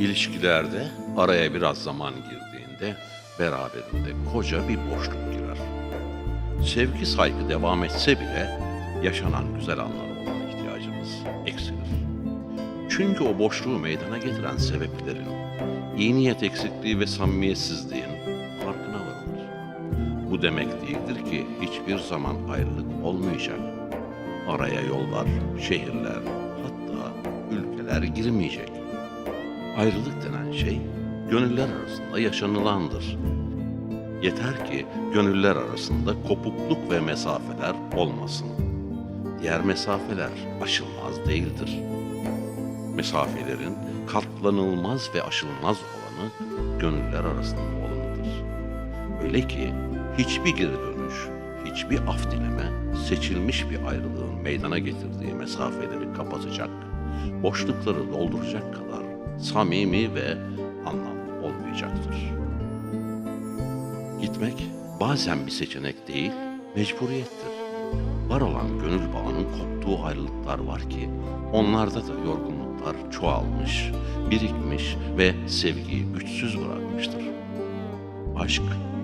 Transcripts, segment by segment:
İlişkilerde araya biraz zaman girdiğinde beraberinde koca bir boşluk girer. Sevgi saygı devam etse bile yaşanan güzel anlara olan ihtiyacımız eksilir. Çünkü o boşluğu meydana getiren sebeplerin, iyi niyet eksikliği ve samimiyetsizliğin farkına varılır. Bu demek değildir ki hiçbir zaman ayrılık olmayacak. Araya yollar, şehirler, hatta ülkeler girmeyecek. Ayrılık denen şey gönüller arasında yaşanılandır. Yeter ki gönüller arasında kopukluk ve mesafeler olmasın. Diğer mesafeler aşılmaz değildir. Mesafelerin katlanılmaz ve aşılmaz olanı gönüller arasında olanıdır. Öyle ki hiçbir geri dönüş, hiçbir af dileme seçilmiş bir ayrılığın meydana getirdiği mesafeleri kapatacak, boşlukları dolduracak kadar samimi ve anlamlı olmayacaktır. Gitmek bazen bir seçenek değil, mecburiyettir. Var olan gönül bağının koptuğu ayrılıklar var ki onlarda da yorgunluklar çoğalmış, birikmiş ve sevgiyi güçsüz bırakmıştır. Aşk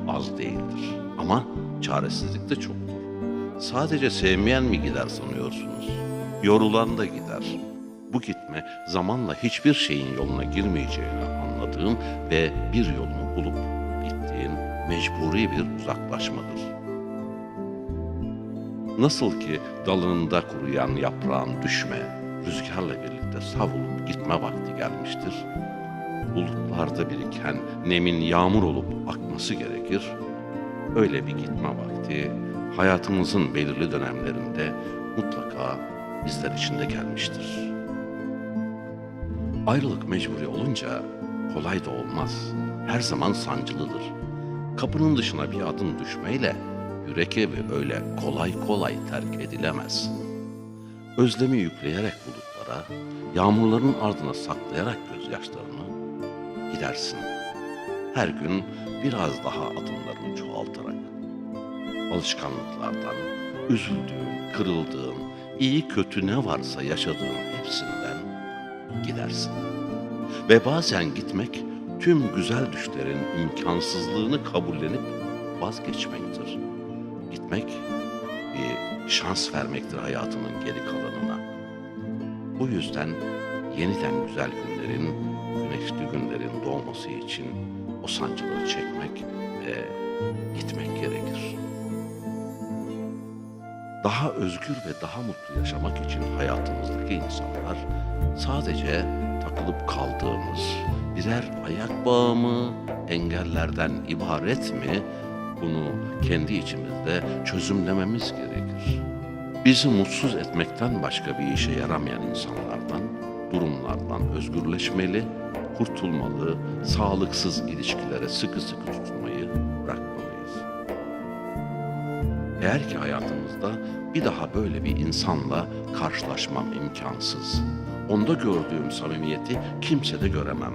az değildir ama çaresizlik de çoktur. Sadece sevmeyen mi gider sanıyorsunuz? Yorulan da gider. Bu gitme zamanla hiçbir şeyin yoluna girmeyeceğini anladığım ve bir yolunu bulup gittiğin mecburi bir uzaklaşmadır. Nasıl ki dalında kuruyan yaprağın düşme, rüzgarla birlikte savrulup gitme vakti gelmiştir. Bulutlarda biriken nemin yağmur olup akması gerekir. Öyle bir gitme vakti hayatımızın belirli dönemlerinde mutlaka bizler için de gelmiştir. Ayrılık mecburi olunca kolay da olmaz. Her zaman sancılıdır. Kapının dışına bir adım düşmeyle yürek evi öyle kolay kolay terk edilemez. Özlemi yükleyerek bulutlara, yağmurların ardına saklayarak gözyaşlarını gidersin. Her gün biraz daha adımlarını çoğaltarak. Alışkanlıklardan, üzüldüğün, kırıldığın, iyi kötü ne varsa yaşadığın hepsinden gidersin. Ve bazen gitmek tüm güzel düşlerin imkansızlığını kabullenip vazgeçmektir. Gitmek bir şans vermektir hayatının geri kalanına. Bu yüzden yeniden güzel günlerin, güneşli günlerin doğması için o sancıları çekmek ve gitmek gerekir. Daha özgür ve daha mutlu yaşamak için hayatımızdaki insanlar sadece takılıp kaldığımız birer ayak bağı mı, engellerden ibaret mi bunu kendi içimizde çözümlememiz gerekir. Bizi mutsuz etmekten başka bir işe yaramayan insanlardan, durumlardan özgürleşmeli, kurtulmalı, sağlıksız ilişkilere sıkı sıkı tutunmayı bırakmalıyız. Eğer ki hayatımızda bir daha böyle bir insanla karşılaşmam imkansız, onda gördüğüm samimiyeti kimsede göremem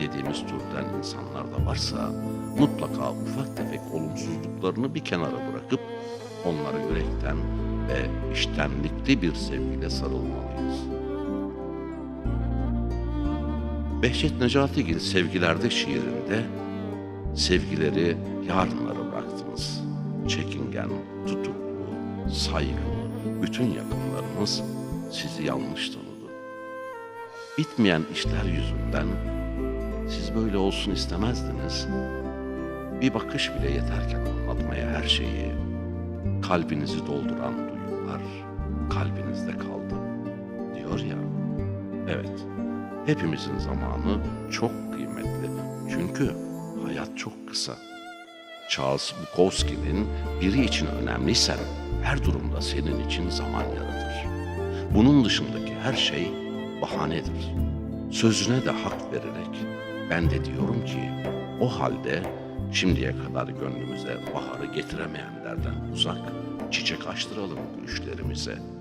dediğimiz türden insanlar da varsa mutlaka ufak tefek olumsuzluklarını bir kenara bırakıp onlara yürekten ve iştenlikli bir sevgiyle sarılmalıyız. Behçet Necatigil Sevgilerde şiirinde sevgileri yarınlara bıraktınız. Çekingen, tutuklu, saygılı, bütün yakınlarınız sizi yanlış tanıdı. Bitmeyen işler yüzünden siz böyle olsun istemezdiniz. Bir bakış bile yeterken anlatmaya her şeyi, kalbinizi dolduran duygular kalbinizde kaldı diyor ya. Evet, hepimizin zamanı çok kıymetli. Çünkü hayat çok kısa. Charles Bukowski'nin biri için önemliysen her durumda senin için zaman yaratır. Bunun dışındaki her şey bahanedir. Sözüne de hak vererek ben de diyorum ki o halde şimdiye kadar gönlümüze baharı getiremeyenlerden uzak çiçek açtıralım gülüşlerimize.''